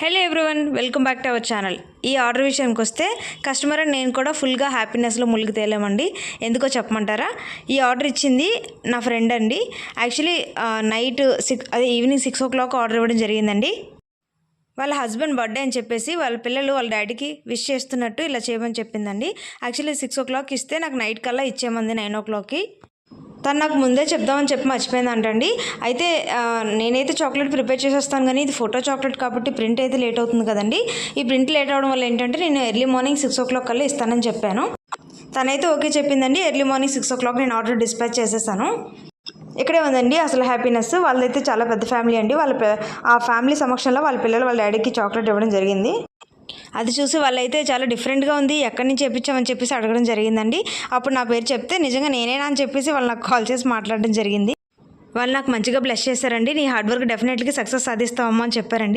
Hello everyone welcome back to our channel. ఈ order విషయానికి వస్తే కస్టమర్ అండ్ నేను కూడా ఫుల్గా హ్యాపీనెస్లో ములిగి తేలేమండి. ఎందుకో చెప్పమంటారా? ఈ ఆర్డర్ ఇచ్చింది నా ఫ్రెండ్ అండి. యాక్చువల్లీ నైట్ సిక్స్ అదే evening six o'clock order ఇవ్వడం జరిగిందండి. వాళ్ళ హస్బెండ్ బర్త్డే అని చెప్పేసి వాళ్ళ పిల్లలు వాళ్ళ డాడీకి విష్ చేస్తున్నట్టు ఇలా చేయమని చెప్పిందండి. యాక్చువల్లీ సిక్స్ ఓ క్లాక్ ఇస్తే నాకు నైట్ కల్లా ఇచ్చేమంది నైన్ ఓ క్లాక్కి. తను నాకు ముందే చెప్దామని చెప్పి మర్చిపోయింది అంటండి అయితే నేనైతే చాక్లెట్ ప్రిపేర్ చేసేస్తాను కానీ ఇది ఫోటో చాక్లెట్ కాబట్టి ప్రింట్ అయితే లేట్ అవుతుంది కదండి. ఈ ప్రింట్ లేట్ అవడం వల్ల ఏంటంటే నేను early morning six o'clock కల్లా ఇస్తానని చెప్పాను. తనైతే ఓకే చెప్పిందండి. Early morning six o'clock నేను ఆర్డర్ డిస్పాచ్ చేసేసాను. ఇక్కడే ఉందండి అసలు హ్యాపీనెస్. వాళ్ళదైతే చాలా పెద్ద ఫ్యామిలీ అండి. వాళ్ళ ఆ ఫ్యామిలీ సమక్షంలో వాళ్ళ పిల్లలు వాళ్ళ డాడీకి చాక్లెట్ ఇవ్వడం జరిగింది. అది చూసి వాళ్ళైతే చాలా డిఫరెంట్గా ఉంది ఎక్కడి నుంచి చెప్పించామని చెప్పేసి అడగడం జరిగిందండి. అప్పుడు నా పేరు చెప్తే నిజంగా నేనేనా అని చెప్పేసి వాళ్ళు నాకు కాల్ చేసి మాట్లాడడం జరిగింది. వాళ్ళు నాకు మంచిగా బ్లెస్ చేశారండి. నీ హార్డ్ వర్క్ డెఫినెట్లీ సక్సెస్ సాధిస్తామమ్మా అని చెప్పారండి.